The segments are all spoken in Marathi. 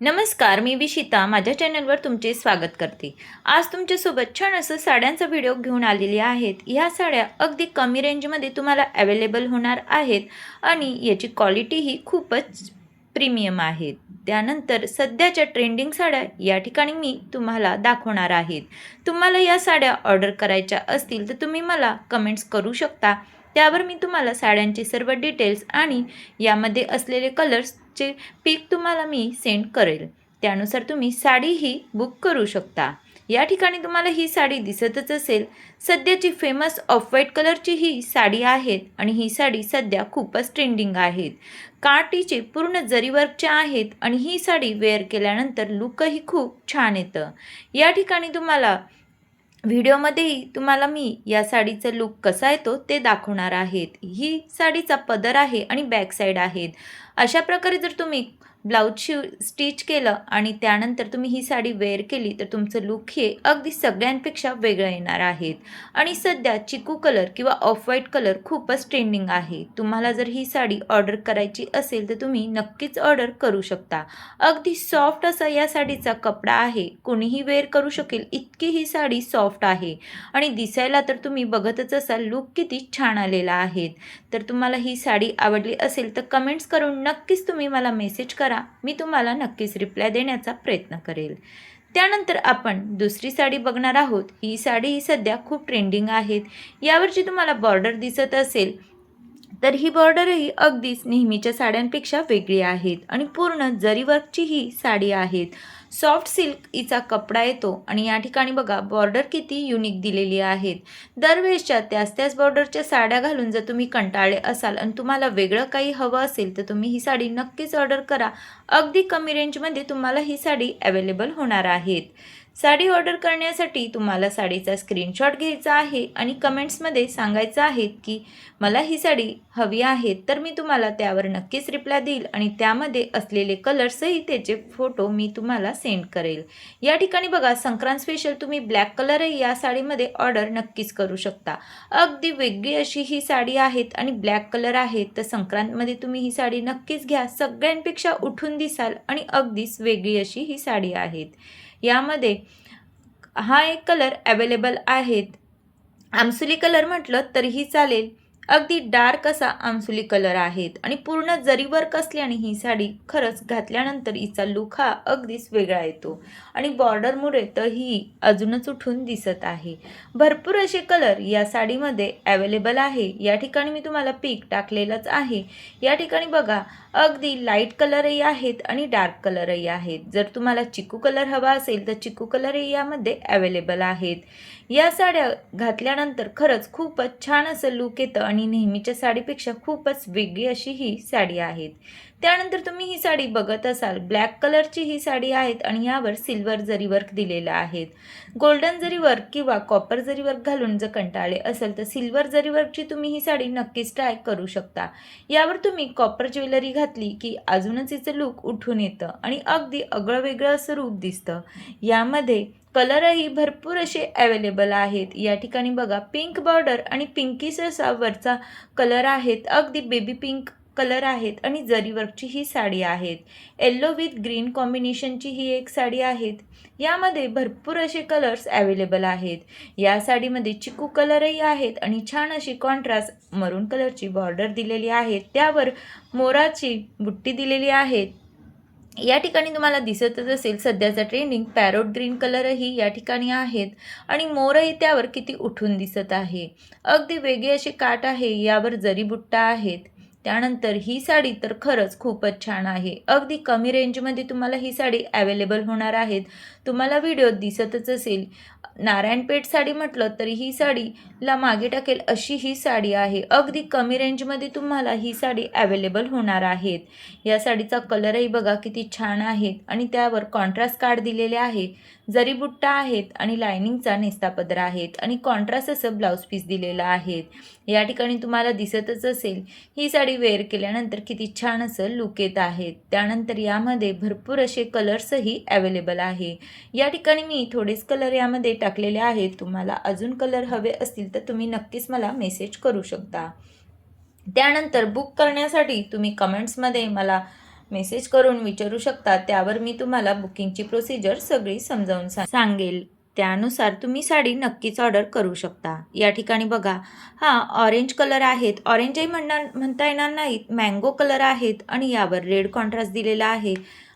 नमस्कार मी विशिता. माझ्या चॅनलवर तुमचे स्वागत करते. आज तुमच्यासोबत छान असं साड्यांचा व्हिडिओ घेऊन आलेली आहेत. ह्या साड्या अगदी कमी रेंजमध्ये तुम्हाला अवेलेबल होणार आहेत आणि याची क्वालिटीही खूपच प्रीमियम आहेत. त्यानंतर सध्याच्या ट्रेंडिंग साड्या या ठिकाणी मी तुम्हाला दाखवणार आहेत. तुम्हाला या साड्या ऑर्डर करायच्या असतील तर तुम्ही मला कमेंट्स करू शकता. त्यावर मी तुम्हाला साड्यांचे सर्व डिटेल्स आणि यामध्ये असलेले कलर्स चे पिक तुम्हाला मी सेंड करेल. त्यानुसार तुम्ही साडीही बुक करू शकता. या ठिकाणी तुम्हाला ही साडी दिसतच असेल. सध्याची फेमस ऑफ व्हाईट कलरची ही साडी आहेत आणि ही साडी सध्या खूपच ट्रेंडिंग आहेत काटीचे पूर्ण जरीवर्कच्या आहेत आणि ही साडी वेअर केल्यानंतर लुकही खूप छान येतं. या ठिकाणी तुम्हाला व्हिडिओमध्येही तुम्हाला मी या साडीचा लुक कसा येतो ते दाखवणार आहेत. ही साडीचा पदर आहे आणि बॅक साईड आहेत. अशा प्रकारे जर तुम्ही ब्लाऊज शिव स्टिच केलं आणि त्यानंतर तुम्ही ही साडी वेअर केली तर तुमचं लुक हे अगदी सगळ्यांपेक्षा वेगळं येणार आहेत आणि सध्या चिकू कलर किंवा ऑफ व्हाईट कलर खूपच ट्रेंडिंग आहे. तुम्हाला जर ही साडी ऑर्डर करायची असेल तर तुम्ही नक्कीच ऑर्डर करू शकता. अगदी सॉफ्ट असा या साडीचा कपडा आहे. कोणीही वेअर करू शकेल इतकी ही साडी सॉफ्ट आहे. आणि दिसायला तर तुम्ही बघतच असाल लुक किती छान आलेला आहे. तर तुम्हाला ही साडी आवडली असेल तर कमेंट्स करून नक्कीच तुम्ही मला मेसेज करा. मी तुम्हाला नक्कीच रिप्लाय देण्याचा प्रयत्न करेल. त्यानंतर आपण दुसरी साडी बघणार आहोत. ही साडी ही सध्या खूप ट्रेंडिंग आहेत यावरची तुम्हाला बॉर्डर दिसत असेल तर ही बॉर्डरही अगदीच नेहमीच्या साड्यांपेक्षा वेगळी आहेत आणि पूर्ण जरीवर्कची ही साडी आहेत. सॉफ्ट सिल्क इचा कपडा येतो आणि या ठिकाणी बघा बॉर्डर किती युनिक दिलेली आहेत. दरवेळेसच्या त्याच त्याच बॉर्डरच्या साड्या घालून जर तुम्ही कंटाळले असाल आणि तुम्हाला वेगळं काही हवं असेल तर तुम्ही ही साडी नक्कीच ऑर्डर करा. अगदी कमी रेंजमध्ये तुम्हाला ही साडी अवेलेबल होणार आहेत. साडी ऑर्डर करण्यासाठी तुम्हाला साडीचा स्क्रीनशॉट घ्यायचा आहे आणि कमेंट्समध्ये सांगायचं आहे की मला ही साडी हवी आहे तर मी तुम्हाला त्यावर नक्कीच रिप्लाय देईल आणि त्यामध्ये असलेले कलर्सही त्याचे फोटो मी तुम्हाला सेंड करेल. या ठिकाणी बघा संक्रांत स्पेशल तुम्ही ब्लॅक कलरही या साडीमध्ये ऑर्डर नक्कीच करू शकता. अगदी वेगळी अशी ही साडी आहेत आणि ब्लॅक कलर आहेत तर संक्रांतमध्ये तुम्ही ही साडी नक्कीच घ्या. सगळ्यांपेक्षा उठून दिसाल आणि अगदीच वेगळी अशी ही साडी आहेत. यामध्ये हा एक कलर अवेलेबल आहेत. आमसुली कलर म्हटलं तरीही चालेल. अगदी डार्क असा आमसुली कलर आहेत आणि पूर्ण जरी वर्क असल्याने ही साडी खरंच घातल्यानंतर हिचा लुक हा अगदीच वेगळा येतो. आणि बॉर्डरमुळे तर ही अजूनच उठून दिसत आहे. भरपूर असे कलर या साडीमध्ये अवेलेबल आहे. या ठिकाणी मी तुम्हाला पीक टाकलेलंच आहे. या ठिकाणी बघा अगदी लाइट कलरही आहेत आणि डार्क कलरही आहेत. जर तुम्हाला चिकू कलर हवा असेल तर चिकू कलरही यामध्ये अवेलेबल आहेत. या साड्या घातल्यानंतर खरंच खूपच छान असं लुक येतं आणि नेहमीच्या साडीपेक्षा खूपच वेगळी अशी ही साडी आहेत. त्यानंतर तुम्ही ही साडी बघत असाल. ब्लॅक कलरची ही साडी आहेत आणि यावर सिल्वर जरी वर्क दिलेलं आहेत. गोल्डन जरी वर्क किंवा कॉपर जरी वर्क घालून जर कंटाळले असेल तर सिल्वर जरी वर्कची तुम्ही ही साडी नक्कीच ट्राय करू शकता. यावर तुम्ही कॉपर ज्वेलरी घातली की अजूनच हिचं लुक उठून येतं आणि अगदी अगळं वेगळं असं रूप दिसतं. यामध्ये कलरही भरपूर असे अवेलेबल आहेत. या ठिकाणी बघा पिंक बॉर्डर आणि पिंकीस असा वरचा कलर आहेत. अगदी बेबी पिंक कलर आहेत आणि जरीवर्कची ही साडी आहेत. येल्लो विथ ग्रीन कॉम्बिनेशनची ही एक साडी आहेत. यामध्ये भरपूर असे कलर्स अवेलेबल आहेत. या साडीमध्ये चिकू कलरही आहेत आणि छान अशी कॉन्ट्रास्ट मरून कलरची बॉर्डर दिलेली आहे. त्यावर मोराची बुट्टी दिलेली आहे. या ठिकाणी तुम्हाला दिसतच असेल सध्याचा ट्रेंडिंग पॅरोट ग्रीन कलरही या ठिकाणी आहेत. आणि मोरही त्यावर किती उठून दिसत आहे. अगदी वेगळी अशी काठ आहे यावर जरी बुट्टा आहेत. त्यानंतर ही साडी तर खरंच खूपच छान आहे. अगदी कमी रेंजमध्ये तुम्हाला ही साडी अवेलेबल होणार आहेत. तुम्हाला व्हिडिओ दिसतच असेल. नारायणपेठ साडी म्हटलं तरी ही साडीला मागे टाकेल अशी ही साडी आहे. अगदी कमी रेंजमध्ये तुम्हाला ही साडी अवेलेबल होणार आहेत. या साडीचा कलरही बघा किती छान आहेत आणि त्यावर कॉन्ट्रास्ट कार्ड दिलेले आहे. जरी बुट्टा आहेत आणि लायनिंगचा नेस्ता पदर आहेत आणि कॉन्ट्रास्ट असं ब्लाऊज पीस दिलेलं आहेत या ठिकाणी तुम्हाला दिसतच असेल. ही साडी वेअर केल्यानंतर किती छान असं लुक येत आहेत त्यानंतर यामध्ये भरपूर असे कलर्सही अवेलेबल आहे. या ठिकाणी मी थोडेच कलर यामध्ये टाकलेले आहेत. तुम्हाला अजून कलर हवे असतील तर तुम्ही नक्कीच मला मेसेज करू शकता. त्यानंतर बुक करण्यासाठी तुम्ही कमेंट्समध्ये मला मेसेज करून विचारू शकता. त्यावर मी तुम्हाला बुकिंगची प्रोसिजर सगळी समजावून सांगेल. त्यानुसार तुम्ही साडी नक्कीच ऑर्डर करू शकता. या ठिकाणी बघा हा ऑरेंज कलर आहेत. ऑरेंजही म्हणणार म्हणता येणार नाहीत. मँगो कलर आहेत आणि यावर रेड कॉन्ट्रास्ट दिलेला आहे.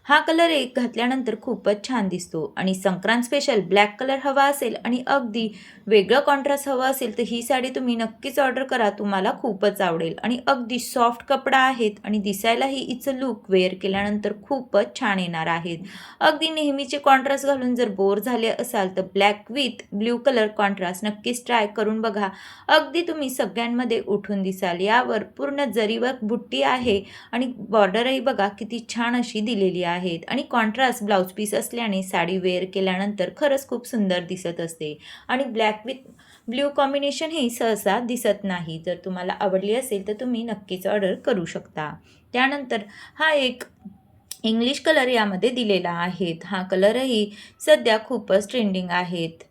हा कलर एक घातल्यानंतर खूपच छान दिसतो. आणि संक्रांत स्पेशल ब्लॅक कलर हवा असेल आणि अगदी वेगळं कॉन्ट्रास्ट हवं असेल तर ही साडी तुम्ही नक्कीच ऑर्डर करा. तुम्हाला खूपच आवडेल. आणि अगदी सॉफ्ट कपडा आहेत आणि दिसायलाही हिचं लुक वेअर केल्यानंतर खूपच छान येणार आहेत. अगदी नेहमीचे कॉन्ट्रास्ट घालून जर बोर झाले असाल तर black with blue colour contrast नक्कीच ट्राय करून बघा. अगदी तुम्ही सगळ्यांमध्ये उठून दिसाल. यावर पूर्ण जरीवर बुट्टी आहे आणि बॉर्डरही बघा किती छान अशी दिलेली आहे. आहेत. आणि कॉन्ट्रास्ट ब्लाऊज पीस असल्याने साडी वेअर केल्यानंतर खरंच खूप सुंदर दिसत असते. आणि ब्लॅक विथ ब्ल्यू कॉम्बिनेशन ही सहसा दिसत नाही. जर तुम्हाला आवडली असेल तर तुम्ही नक्कीच ऑर्डर करू शकता. त्यानंतर हा एक इंग्लिश कलर यामध्ये दिलेला आहेत हा कलरही सध्या खूपच ट्रेंडिंग आहेत.